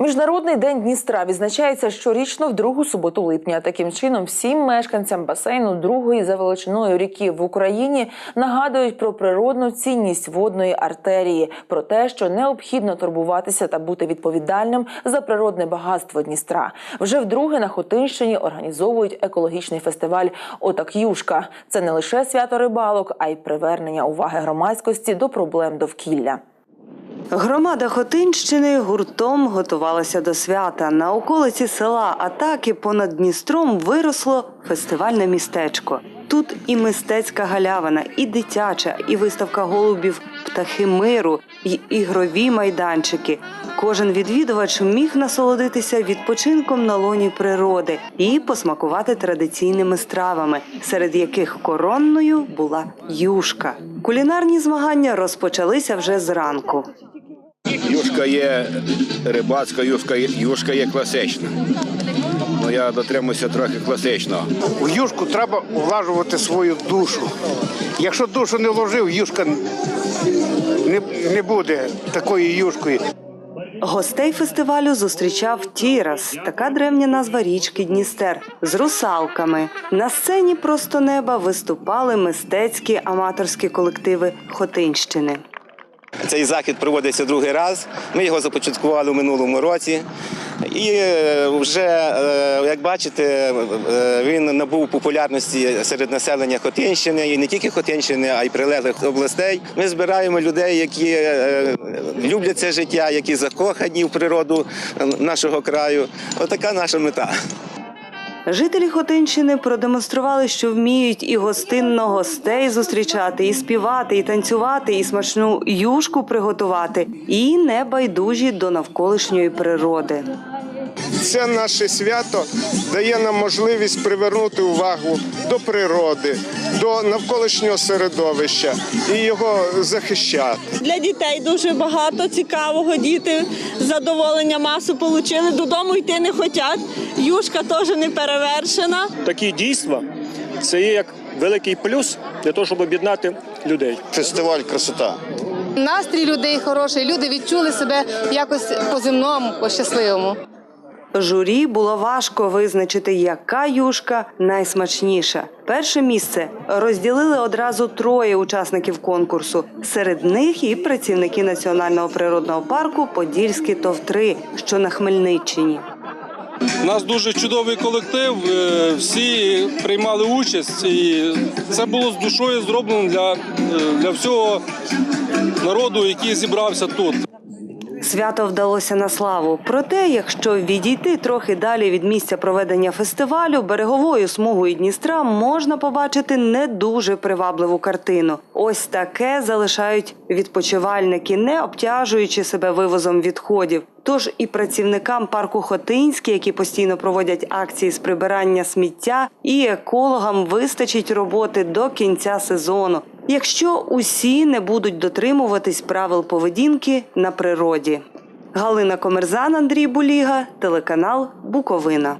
Міжнародний день Дністра відзначається щорічно в другу суботу липня. Таким чином, всім мешканцям басейну другої за величиною ріки в Україні нагадують про природну цінність водної артерії, про те, що необхідно турбуватися та бути відповідальним за природне багатство Дністра. Вже вдруге на Хотинщині організовують екологічний фестиваль Отак Юшка. Це не лише свято рибалок, а й привернення уваги громадськості до проблем довкілля. Громада Хотинщини гуртом готувалася до свята. На околиці села Атаки понад Дністром виросло фестивальне містечко. Тут і мистецька галявина, і дитяча, і виставка голубів птахи миру, і ігрові майданчики. Кожен відвідувач міг насолодитися відпочинком на лоні природи і посмакувати традиційними стравами, серед яких коронною була юшка. Кулінарні змагання розпочалися вже зранку. Юшка є рибацька, юшка, є- юшка є класична. Ну я дотримуюся трохи класичного. В юшку треба влажувати свою душу. Якщо душу не вложив, юшка не, не буде такою юшкою. Гостей фестивалю зустрічав Тірас, така древня назва річки Дністер, з русалками. На сцені просто неба виступали мистецькі аматорські колективи Хотинщини. Цей захід проводиться другий раз. Ми його започаткували у минулому році. І е, вже, е, як бачите, е, він набув популярності серед населення Хотинщини і не тільки Хотинщини, а й прилеглих областей. Ми збираємо людей, які люблять це життя, які закохані в природу нашого краю. Отака наша мета. Жителі Хотинщини продемонстрували, що вміють і гостинно гостей зустрічати, і співати, і танцювати, і смачну юшку приготувати, і не байдужі до навколишньої природи. Це наше свято дає нам можливість привернути увагу до природи, до навколишнього середовища і його захищати. Для дітей дуже багато цікавого. Діти задоволення масу отримали. Додому йти не хочуть. Юшка теж не перевершена. такі дійства це є як великий плюс для того, щоб об'єднати людей. Фестиваль красота. Настрій людей хороший, люди відчули себе якось по-земному, по-щасливому. Журі було важко визначити, яка юшка найсмачніша. Перше місце розділили одразу троє учасників конкурсу. Серед них і працівники національного природного парку Подільські товтри, що на Хмельниччині. У нас дуже чудовий колектив. е, Всі приймали участь, і це було з душою зроблено для, е, для всього народу, який зібрався тут. Свято вдалося на славу. Проте, якщо відійти трохи далі від місця проведення фестивалю, береговою смугою Дністра можна побачити не дуже привабливу картину. Ось таке залишають відпочивальники, не обтяжуючи себе вивозом відходів. Тож і працівникам парку Хотинський, які постійно проводять акції з прибирання сміття, і екологам вистачить роботи до кінця сезону, якщо усі не будуть дотримуватись правил поведінки на природі. Галина Комерзан, Андрій Буліга, телеканал Буковина.